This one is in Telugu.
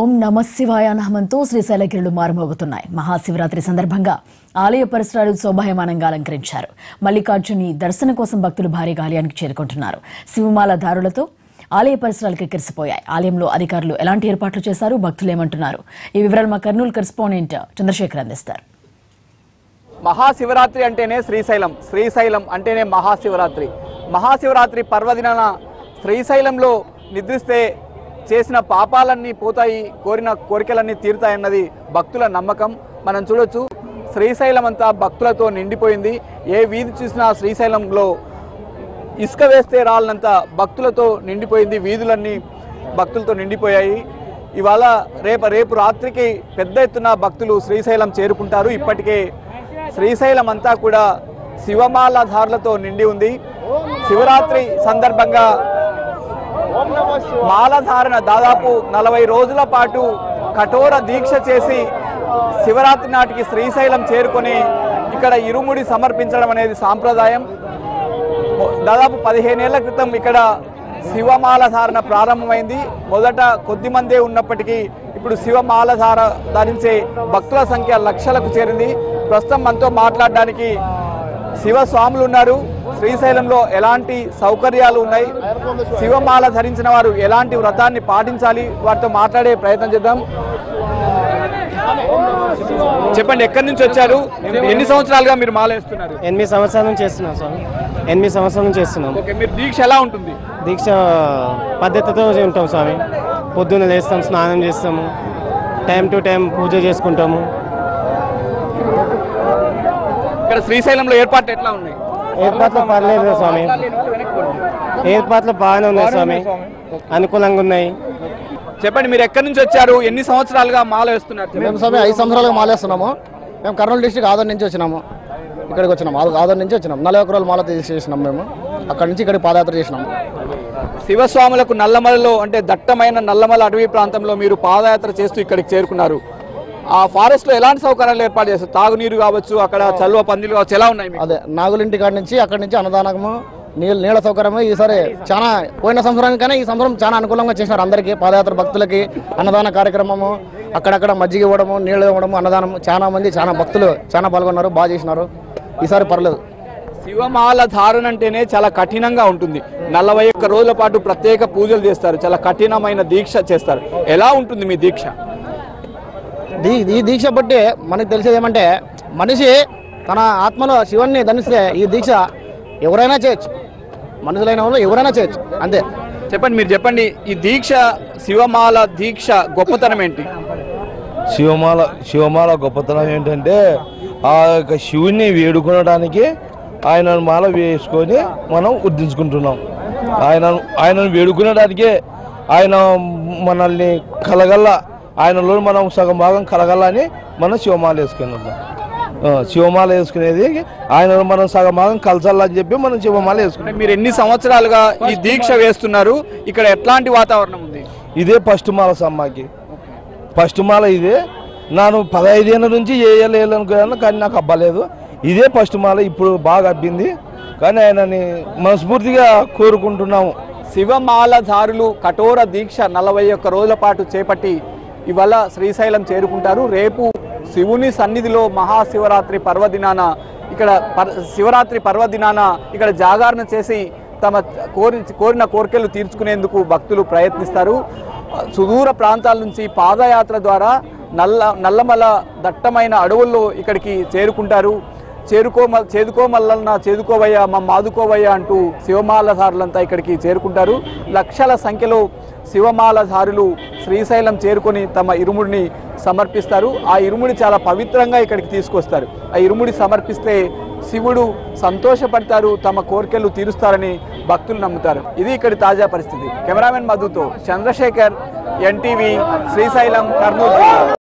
ఓం నమ శివాయ నామంతో శ్రీశైలగిరులు మారుమోగుతున్నాయి. మహాశివరాత్రి సందర్భంగా ఆలయ పరిసరాలు శోభాయమానంగా అలంకరించారు. మల్లికార్జుని దర్శనం కోసం భక్తులు భారీ ఆలయానికి చేరుకుంటున్నారు. శివమాల దారులతో ఆలయ పరిసరాలకు కిక్కిరిసిపోయాయి. ఆలయంలో అధికారులు ఎలాంటి ఏర్పాట్లు చేశారు? భక్తులు ఏమంటున్నారు? ఈ వివరాలు మా కర్నూలు కరెస్పాండెంట్ చంద్రశేఖర్ అందిస్తారు. మహాశివరాత్రి అంటేనే శ్రీశైలం. శ్రీశైలం అంటేనే మహాశివరాత్రి. మహాశివరాత్రి పర్వదినాన శ్రీశైలంలో నిద్రిస్తే చేసిన పాపాలన్నీ పోతాయి కోరిన కోరికలన్నీ తీరుతాయన్నది భక్తుల నమ్మకం. మనం చూడొచ్చు శ్రీశైలం అంతా భక్తులతో నిండిపోయింది. ఏ వీధి చూసినా శ్రీశైలంలో ఇసుక వేస్తే రాళ్ళంత భక్తులతో నిండిపోయింది. వీధులన్నీ భక్తులతో నిండిపోయాయి. ఇవాళ రేపు రేపు రాత్రికి పెద్ద ఎత్తున భక్తులు శ్రీశైలం చేరుకుంటారు. ఇప్పటికే శ్రీశైలం అంతా కూడా శివమాలధారులతో నిండి ఉంది. శివరాత్రి సందర్భంగా మాలధారణ దాదాపు నలభై రోజుల పాటు కఠోర దీక్ష చేసి శివరాత్రి నాటికి శ్రీశైలం చేరుకొని ఇక్కడ ఇరుముడి సమర్పించడం అనేది సాంప్రదాయం. దాదాపు పదిహేనేళ్ళ క్రితం ఇక్కడ శివమాల ధారణ ప్రారంభమైంది. మొదట కొద్ది మందే ఉన్నప్పటికీ ఇప్పుడు శివమాల ధార ధరించే భక్తుల సంఖ్య లక్షలకు చేరింది. ప్రస్తుతం మనతో మాట్లాడడానికి శివస్వాములు ఉన్నారు. శ్రీశైలంలో ఎలాంటి సౌకర్యాలు ఉన్నాయి? శివమాల ధరించిన వారు ఎలాంటి వ్రతాన్ని పాటించాలి? వారితో మాట్లాడే ప్రయత్నం చేద్దాం. చెప్పండి ఎక్కడి నుంచి వచ్చారు? ఎన్ని సంవత్సరాలుగా మీరు మాల వేస్తున్నారు? ఎనిమిది సంవత్సరాల నుంచి చేస్తున్నాం స్వామి. ఎనిమిది సంవత్సరాల నుంచి చేస్తున్నాం మీరు దీక్ష ఎలా ఉంటుంది? దీక్ష పద్ధతితో ఉంటాం స్వామి. పొద్దున్న లేస్తాం స్నానం చేస్తాము. టైం టు టైం పూజ చేసుకుంటాము. ఇక్కడ శ్రీశైలంలో ఏర్పాట్లు ఎట్లా ఉన్నాయి? ఏర్పాట్లు పర్లేదు స్వామి. ఏర్పాట్లు బాగానే ఉన్నాయి స్వామి. అనుకూలంగా ఉన్నాయి. చెప్పండి మీరు ఎక్కడి నుంచి వచ్చారు? ఎన్ని సంవత్సరాలుగా మాల వేస్తున్నారు? మేము స్వామి ఐదు సంవత్సరాలుగా మాలేస్తున్నాము మేము కర్నూలు డిస్టిక్ ఆదర్ నుంచి వచ్చినాము. ఇక్కడికి వచ్చినాము. ఆదర్ ఆదర్ నుంచి వచ్చినాం నలభై రోజులు మాల చేసినాం మేము. అక్కడి నుంచి ఇక్కడికి పాదయాత్ర చేసినాము. శివస్వాములకు నల్లమలలో అంటే దట్టమైన నల్లమల అటవీ ప్రాంతంలో మీరు పాదయాత్ర చేస్తూ ఇక్కడికి చేరుకున్నారు. ఆ ఫారెస్ట్లో ఎలాంటి సౌకర్యాలు ఏర్పాటు చేస్తారు? తాగునీరు కావచ్చు అక్కడ చల్వ పందిలు కావచ్చు ఎలా ఉన్నాయి? అదే నాగులింటి కాడి నుంచి అక్కడి నుంచి అన్నదానము నీళ్ళ నీళ్ళ సౌకర్యము ఈసారి చాలా పోయిన సంవత్సరానికైనా ఈ సంవత్సరం చాలా అనుకూలంగా చేసినారు అందరికీ పాదయాత్ర భక్తులకి అన్నదాన కార్యక్రమము అక్కడక్కడ మజ్జిగ ఇవ్వడము నీళ్ళు ఇవ్వడము అన్నదానం చాలా మంది చాలా భక్తులు చాలా పాల్గొన్నారు బాగా చేసినారు. ఈసారి పర్లేదు. శివమాల ధారణ అంటేనే చాలా కఠినంగా ఉంటుంది. నలభై ఒక్క రోజుల పాటు ప్రత్యేక పూజలు చేస్తారు చాలా కఠినమైన దీక్ష చేస్తారు. ఎలా ఉంటుంది మీ దీక్ష? ఈ దీక్ష బట్టి మనకు తెలిసేది ఏమంటే మనిషి తన ఆత్మలో శివుణ్ణి ధనిస్తే ఈ దీక్ష ఎవరైనా చేయొచ్చు. మనుషులైన వాళ్ళు ఎవరైనా చేయొచ్చు. అంతే. చెప్పండి మీరు చెప్పండి ఈ దీక్ష శివమాల దీక్ష గొప్పతనం ఏంటి? శివమాల శివమాల గొప్పతనం ఏంటంటే ఆ యొక్క శివుని వేడుకొనడానికి ఆయన మాల వేసుకొని మనం ఉద్ధరించుకుంటున్నాం ఆయన ఆయనను వేడుకునేటానికే ఆయన మనల్ని కలగల్ల ఆయనలో మనం సగం భాగం కలగల్ల అని మనం శివమాల వేసుకున్నాం. ఆ, శివమాల వేసుకునేది ఆయనలో మనం సగం భాగం కలచాలని చెప్పి మనం శివమాల వేసుకున్నాం. మీరు ఎన్ని సంవత్సరాలుగా ఈ దీక్ష వేస్తున్నారు? ఇక్కడ ఎట్లాంటి వాతావరణం ఉంది? ఇదే ఫస్ట్ మాల సమ్మకి. ఫస్ట్ మాల ఇదే. నేను పదహైదేళ్ళ నుంచి చేయలేనుకున్నాను కానీ నాకు అబ్బలేదు ఇదే ఫస్ట్ మాల ఇప్పుడు బాగా అబ్బింది. కానీ ఆయనని మనస్ఫూర్తిగా కోరుకుంటున్నాము. శివమాలధారులు కఠోర దీక్ష నలభై ఒక్క రోజుల పాటు చేపట్టి ఇవాళ శ్రీశైలం చేరుకుంటారు. రేపు శివుని సన్నిధిలో మహాశివరాత్రి పర్వదినాన ఇక్కడ శివరాత్రి పర్వదినాన ఇక్కడ జాగరణ చేసి తమ కోరి కోరిన కోరికలు తీర్చుకునేందుకు భక్తులు ప్రయత్నిస్తారు. సుదూర ప్రాంతాల నుంచి పాదయాత్ర ద్వారా నల్ల నల్లమల దట్టమైన అడవుల్లో ఇక్కడికి చేరుకుంటారు. చేరుకోమ చేదుకోమల్లన్న చేదుకోవయ్యా మా మాదుకోవయ్యా అంటూ శివమాలధారులంతా ఇక్కడికి చేరుకుంటారు. లక్షల సంఖ్యలో శివమాలధారులు శ్రీశైలం చేరుకొని తమ ఇరుముడిని సమర్పిస్తారు. ఆ ఇరుముడి చాలా పవిత్రంగా ఇక్కడికి తీసుకొస్తారు. ఆ ఇరుముడి సమర్పిస్తే శివుడు సంతోషపడతారు తమ కోరికలు తీరుస్తారని భక్తులు నమ్ముతారు. ఇది ఇక్కడి తాజా పరిస్థితి. కెమెరామెన్ మధుతో చంద్రశేఖర్ ఎన్టీవీ శ్రీశైలం కర్నూలు జిల్లా.